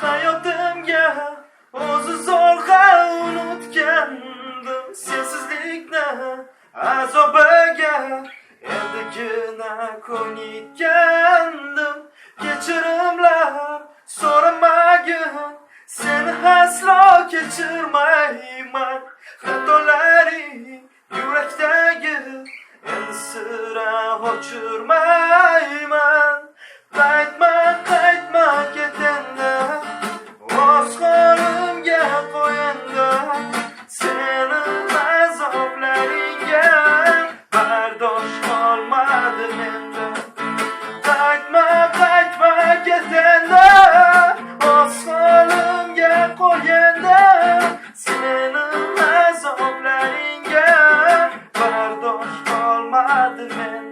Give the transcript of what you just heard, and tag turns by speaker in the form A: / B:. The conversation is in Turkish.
A: Hayatım ya Ozu zorga unutkendim Sensizlikle azobega Endigine ko'nikkandim Kechirimlar so'ramagin Seni aslo kechirmayman Xatolaring yurakdagi Endi sira ochirmayman kesende Aslanımga qo'yganda Silinib azoblaringga Bardosh qolmadim men